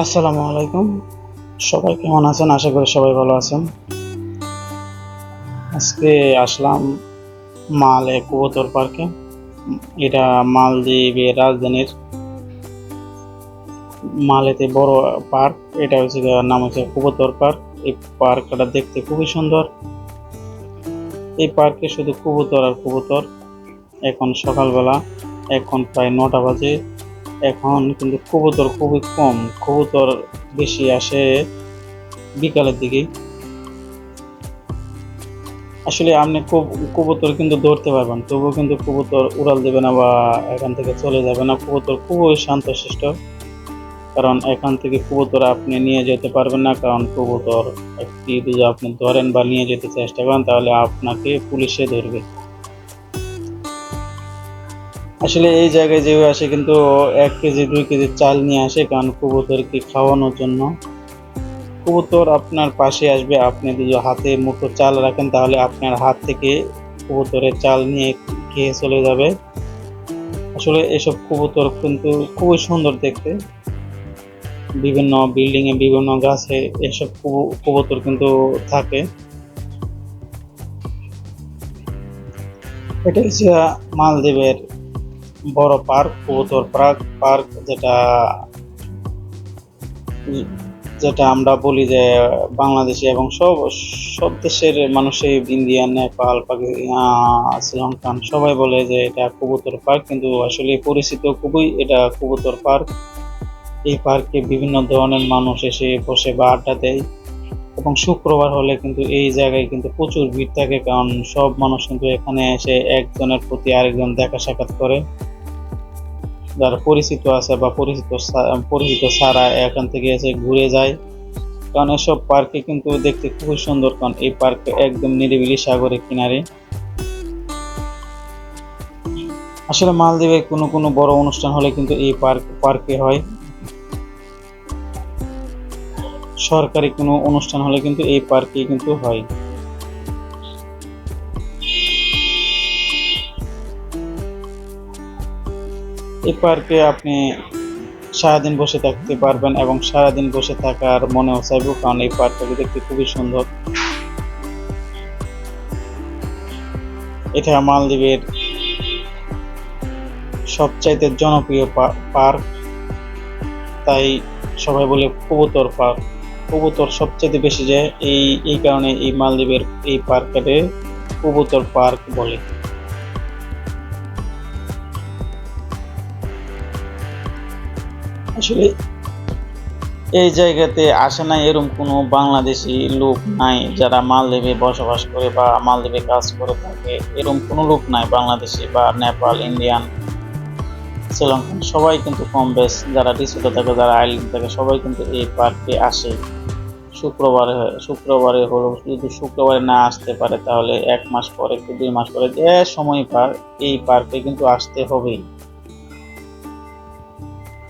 আসসালামু আলাইকুম। সবাই কেমন আছেন? আশা করি সবাই ভালো আছেন। আজকে আসলাম মালে কবুতর পার্কে। এটা মালদ্বীপের রাজধানীর মালেতে বড় পার্ক। এটা হচ্ছে নাম হচ্ছে কবুতর পার্ক। এই পার্কটা দেখতে খুবই সুন্দর। এই পার্কে শুধু কবুতর আর কবুতর। এখন সকালবেলা, এখন প্রায় নটা বাজে। এখন কিন্তু কবুতর খুবই কম, কবুতর বেশি আসে বিকালের দিকে। আসলে আপনি কব- কবুতর কিন্তু ধরতে পারবেন, তবুও কিন্তু কবুতর উড়াল দেবে না বা এখান থেকে চলে যাবে না। কবুতর খুবই শান্ত শান্তশিষ্ট, কারণ এখান থেকে কবুতর আপনি নিয়ে যেতে পারবেন না, কারণ কবুতর একটি যদি আপনি ধরেন বা নিয়ে যেতে চেষ্টা করেন, তাহলে আপনাকে পুলিশে ধরবে। আসলে এই জায়গায় যেভাবে আসে কিন্তু এক কেজি, দুই কেজি চাল নিয়ে আসে, কারণ কবুতরকে খাওয়ানোর জন্য। কবুতর আপনার পাশে আসবে, আপনি যদি হাতে মুঠো চাল রাখেন, তাহলে আপনার হাত থেকে কবুতরের চাল নিয়ে খেয়ে চলে যাবে। আসলে এসব কবুতর কিন্তু খুবই সুন্দর দেখতে। বিভিন্ন বিল্ডিংয়ে বিভিন্ন গাছে এসব কবু- কবুতর কিন্তু থাকে। এটা হচ্ছে মালদ্বীপের বড় পার্ক, কবুতর পার্ক পার্ক যেটা যেটা আমরা বলি যে বাংলাদেশি এবং সব সব দেশের মানুষই ইন্ডিয়ান, নেপাল শ্রীলঙ্কান সবাই বলে যে এটা কবুতর পার্ক কিন্তু আসলে পরিচিত খুবই এটা কবুতর পার্ক। এই পার্কে বিভিন্ন ধরনের মানুষ এসে বসে বা আড্ডা দেয় এবং শুক্রবার হলে কিন্তু এই জায়গায় কিন্তু প্রচুর ভিড় থাকে কারণ সব মানুষ কিন্তু এখানে এসে একজনের প্রতি আরেকজন দেখা সাক্ষাৎ করে। যারা পরিচিত আছে বা পরিচিত পরিচিত ছাড়া এখান থেকে এসে ঘুরে যায়। কারণ এসব পার্কে কিন্তু দেখতে খুবই সুন্দর, কারণ এই পার্কে একদম নিরিবিলি সাগরের কিনারে। আসলে মালদ্বীপে কোনো কোনো বড় অনুষ্ঠান হলে কিন্তু এই পার্ক, পার্কে হয়। সরকারি কোনো অনুষ্ঠান হলে কিন্তু এই পার্কে কিন্তু হয়। এই পার্কে আপনি সারাদিন বসে থাকতে পারবেন এবং সারাদিন বসে থাকার মনেও চাইব, কারণ এই পার্কটাকে দেখতে খুবই সুন্দর। এটা মালদ্বীপের সবচাইতে জনপ্রিয় পার্ক। তাই সবাই বলে কবুতর পার্ক। কবুতর সবচেয়ে বেশি যায় এই এই কারণে এই মালদ্বীপের এই পার্কটাকে কবুতর পার্ক বলে। আসলে এই জায়গাতে আসে না এরকম কোনো বাংলাদেশি লোক নাই যারা মালদ্বীপে বসবাস করে বা মালদ্বীপে কাজ করে থাকে। এরকম কোনো লোক নাই বাংলাদেশি বা নেপাল, ইন্ডিয়ান শ্রীলঙ্কান সবাই কিন্তু কম বেশ। যারা ডিসিতে থাকে যারা আইল্যান্ড থাকে, সবাই কিন্তু এই পার্কে আসে। শুক্রবারে শুক্রবারে হলো, যদি শুক্রবারে না আসতে পারে তাহলে এক মাস পরে কি দুই মাস পরে যে সময় পার, এই পার্কে কিন্তু আসতে হবেই।